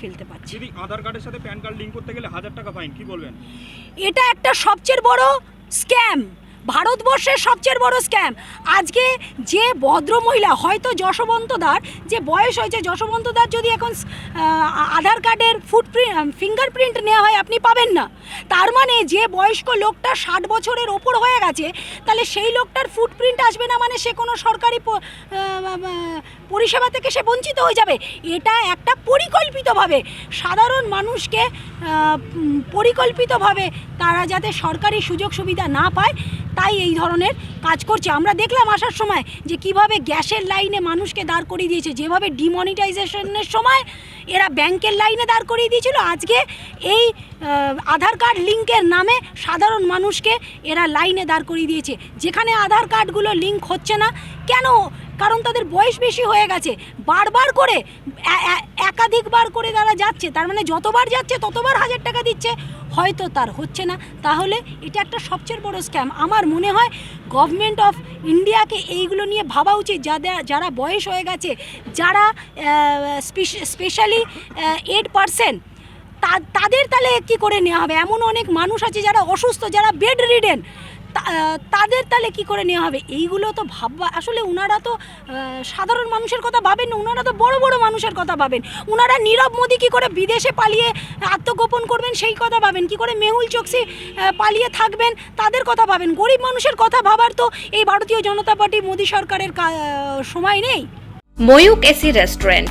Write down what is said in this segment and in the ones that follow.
ফেলতে পারছে। দিদি আধার কার্ডের সাথে প্যান কার্ড লিঙ্ক করতে গেলে হাজার টাকা ফাইন কি বলবেন? এটা একটা সবচেয়ে বড় স্ক্যাম ভারতবর্ষের সবচেয়ে বড় স্ক্যাম আজকে যে ভদ্র মহিলা হয়তো যশবন্ত দার যে বয়স হয়েছে যশবন্ত দার যদি এখন আধার কার্ডের ফুটপ্রিন্ট ফিঙ্গারপ্রিন্ট নেওয়া হয় আপনি পাবেন না। তার মানে যে বয়স্ক লোকটা ষাট বছরের ওপর হয়ে গেছে তাহলে সেই লোকটার ফুটপ্রিন্ট আসবে না মানে সে কোনো সরকারি পরিষেবা থেকে সে বঞ্চিত হয়ে যাবে। এটা একটা পরিকল্পিতভাবে সাধারণ মানুষকে পরিকল্পিতভাবে তারা যাতে সরকারি সুযোগ সুবিধা না পায়, তাই এই ধরনের কাজ করছে। আমরা দেখলাম আসার সময় যে কীভাবে গ্যাসের লাইনে মানুষকে দাঁড় করিয়ে দিয়েছে। যেভাবে ডিমনিটাইজেশনের সময় এরা ব্যাংকের লাইনে দাঁড় করিয়ে দিয়েছিল। আজকে এই আধার কার্ড লিঙ্কের নামে সাধারণ মানুষকে এরা লাইনে দাঁড় করিয়ে দিয়েছে। যেখানে আধার কার্ডগুলো লিঙ্ক হচ্ছে না, কেন কারণ তাদের বয়স বেশি হয়ে গেছে। বারবার করে একাধিকবার করে তারা যাচ্ছে। তার মানে যতবার যাচ্ছে, ততবার হাজার টাকা দিচ্ছে। হয়তো তার হচ্ছে না। তাহলে এটা একটা সবচেয়ে বড় স্ক্যাম আমার মনে হয় গভর্নমেন্ট অফ ইন্ডিয়াকে এইগুলো নিয়ে ভাবা উচিত। যাদের, যারা বয়স হয়ে গেছে, যারা স্পেশালি এইট পার্সেন্ট তাদের তাহলে কি করে নেওয়া হবে? এমন অনেক মানুষ আছে যারা অসুস্থ, যারা বেড রিডেন তাদের তাহলে কি করে নেওয়া হবে? এইগুলো তো ভাববা, আসলে ওনারা তো সাধারণ মানুষের কথা ভাবেন না ওনারা তো বড় বড় মানুষের কথা ভাবেন। ওনারা নীরব মোদি কি করে বিদেশে পালিয়ে আত্মগোপন করবেন, সেই কথা ভাবেন। কি করে মেহুল চোকসি পালিয়ে থাকবেন, তাদের কথা ভাবেন। গরিব মানুষের কথা ভাবার তো এই ভারতীয় জনতা পার্টি মোদি সরকারের সময় নেই। Mayuk AC restaurant.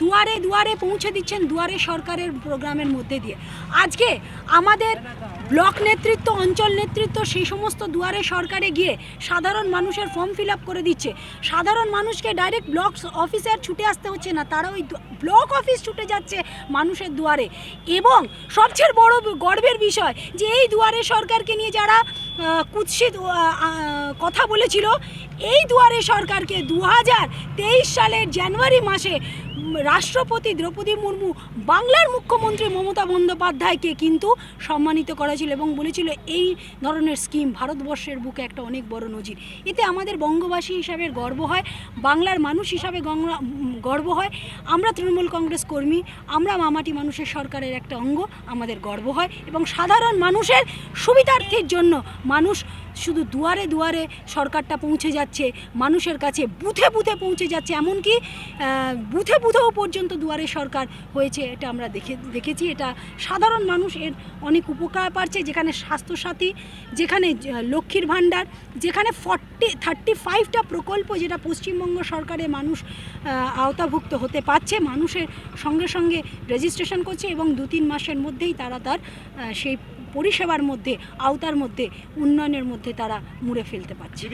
দুয়ারে দুয়ারে পৌঁছে দিচ্ছেন দুয়ারে সরকারের প্রোগ্রামের মধ্যে দিয়ে। আজকে আমাদের ব্লক নেতৃত্ব, অঞ্চল নেতৃত্ব সেই সমস্ত দুয়ারে সরকারে গিয়ে সাধারণ মানুষের ফর্ম ফিল করে দিচ্ছে। সাধারণ মানুষকে ডাইরেক্ট ব্লক অফিসে আর ছুটে আসতে হচ্ছে না। তারা ওই ব্লক অফিস ছুটে যাচ্ছে মানুষের দুয়ারে। এবং সবচেয়ে বড় গর্বের বিষয় যে এই দুয়ারে সরকারকে নিয়ে যারা কুৎসিত কথা বলেছিল। এই দুয়ারে সরকারকে দু হাজার তেইশ সালের জানুয়ারি মাসে রাষ্ট্রপতি দ্রৌপদী মুর্মু বাংলার মুখ্যমন্ত্রী মমতা বন্দ্যোপাধ্যায়কে কিন্তু সম্মানিত করেছিল এবং বলেছিল, এই ধরনের স্কিম ভারতবর্ষের বুকে একটা অনেক বড় নজির। এতে আমাদের বঙ্গবাসী হিসাবে গর্ব হয়, বাংলার মানুষ হিসাবে গর্ব হয়, আমরা তৃণমূল কংগ্রেস কর্মী, আমরা মামাটি মানুষের সরকারের একটা অঙ্গ, আমাদের গর্ব হয় এবং সাধারণ মানুষের সুবিধার্থের জন্য মানুষ শুধু দুয়ারে দুয়ারে সরকারটা পৌঁছে যাচ্ছে, মানুষের কাছে বুথে বুথে পৌঁছে যাচ্ছে, এমনকি বুথে বুথেও পর্যন্ত দুয়ারে সরকার হয়েছে এটা আমরা দেখে, দেখেছি। এটা সাধারণ মানুষ এর অনেক উপকার পাচ্ছে। যেখানে স্বাস্থ্যসাথী, যেখানে লক্ষ্মীর ভাণ্ডার, যেখানে ফর্টি থার্টি ফাইভটা প্রকল্প যেটা পশ্চিমবঙ্গ সরকারে মানুষ আওতাভুক্ত হতে পারছে, মানুষের সঙ্গে সঙ্গে রেজিস্ট্রেশন করছে এবং দু তিন মাসের মধ্যেই তারা তার সেই পরিষেবার মধ্যে, আওতার মধ্যে, উন্নয়নের মধ্যে তারা মুড়ে ফেলতে পারছে।